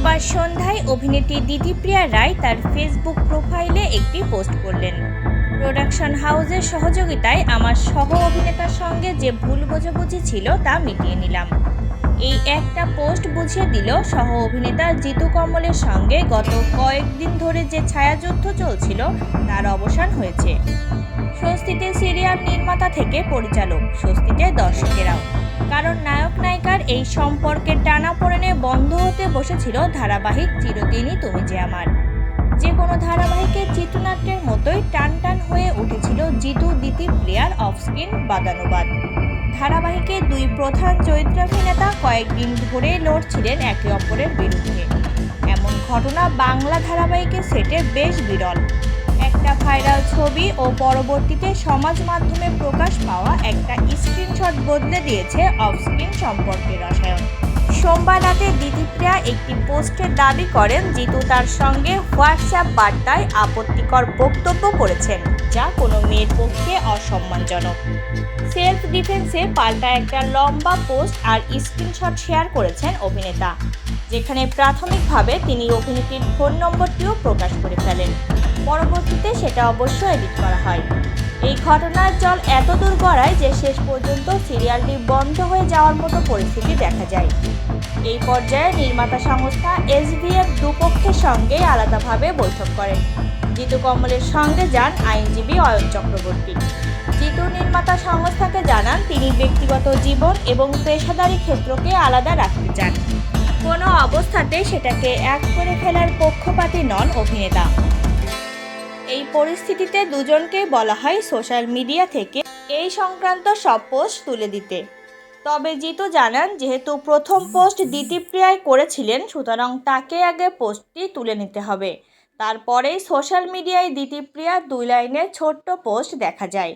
শুক্রবার সন্ধ্যায় অভিনেত্রী দিদিপ্রিয়া রায় তার ফেসবুক প্রোফাইলে একটি পোস্ট করলেন। প্রোডাকশন হাউসের সহযোগিতায় আমার সহ অভিনেতার সঙ্গে যে ভুল বোঝাবুঝি ছিল তা মিটিয়ে নিলাম। এই একটা পোস্ট বুঝিয়ে দিল সহ অভিনেতা জিতু কমলের সঙ্গে গত কয়েকদিন ধরে যে ছায়াযুদ্ধ চলছিল, তার অবসান হয়েছে। স্বস্তিতে সিরিয়াল নির্মাতা থেকে পরিচালক, স্বস্তিতে দর্শকেরাও। কারণ নায়ক এই সম্পর্কের টানাপোড়েনে বন্ধ হতে বসেছিল ধারাবাহিক চিরদিনই তুমি যে আমার। যে কোনো ধারাবাহিকের চিত্রনাট্যের মতোই টান টান হয়ে উঠেছিল জিতু, দিতি প্লেয়ার অফ স্ক্রিন বাদানুবাদ। ধারাবাহিকে দুই প্রধান চরিত্রাভিনেতা কয়েকদিন ধরে লড়ছিলেন একে অপরের বিরুদ্ধে। এমন ঘটনা বাংলা ধারাবাহিকের সেটে বেশ বিরল। একটা ভাইরাল ছবি ও পরবর্তীতে সমাজ মাধ্যমে প্রকাশ পাওয়া একটা স্ক্রিনশট বদলে দিয়েছে অফস্ক্রিন সম্পর্কে রসায়ন। সোমবার রাতে দিদিপ্রিয়া একটি পোস্টে দাবি করেন, জিতু তার সঙ্গে হোয়াটসঅ্যাপ বার্তায় আপত্তিকর বক্তব্য করেছেন, যা কোনো মেয়ের পক্ষে অসম্মানজনক। সেলফ ডিফেন্সে পাল্টা একটা লম্বা পোস্ট আর স্ক্রিনশট শেয়ার করেছেন অভিনেতা, যেখানে প্রাথমিকভাবে তিনি অভিনেত্রীর ফোন নম্বরটিও প্রকাশ করে ফেলেন। পরবর্তীতে সেটা অবশ্য এডিট করা হয়। এই ঘটনার জল এত দূর গড়ায় যে শেষ পর্যন্ত সিরিয়ালটি বন্ধ হয়ে যাওয়ার মতো পরিস্থিতি দেখা যায়। এই পর্যায়ে নির্মাতা সংস্থা এসভিএফ দুপক্ষের সঙ্গে আলাদাভাবে বৈঠক করেন। জিতু কমলের সঙ্গে যান আইনজীবী অয়ন চক্রবর্তী। জিতু নির্মাতা সংস্থাকে জানান, তিনি ব্যক্তিগত জীবন এবং পেশাদারি ক্ষেত্রকে আলাদা রাখতে চান। কোনো অবস্থাতে সেটাকে এক করে ফেলার পক্ষপাতী নন অভিনেতা। এই পরিস্থিতিতে দুজনকেই বলা হয় সোশ্যাল মিডিয়া থেকে এই সংক্রান্ত সব পোস্ট তুলে দিতে। তবে জিতু জানান, যেহেতু প্রথম পোস্ট দ্বিতীপ্রিয়ায় করেছিলেন, সুতরাং তাকে আগে পোস্টটি তুলে নিতে হবে। তারপরেই সোশ্যাল মিডিয়ায় দ্বিতীপ্রিয়া দুই লাইনের ছোট্ট পোস্ট দেখা যায়।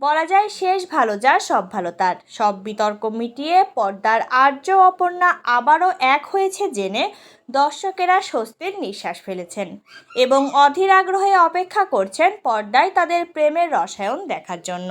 বলা যায় শেষ ভালো যার সব ভালো তার। সব বিতর্ক মিটিয়ে পর্দার আর্য অপর্ণা আবারও এক হয়েছে জেনে দর্শকেরা স্বস্তির নিঃশ্বাস ফেলেছেন এবং অধীর আগ্রহে অপেক্ষা করছেন পর্দায় তাদের প্রেমের রসায়ন দেখার জন্য।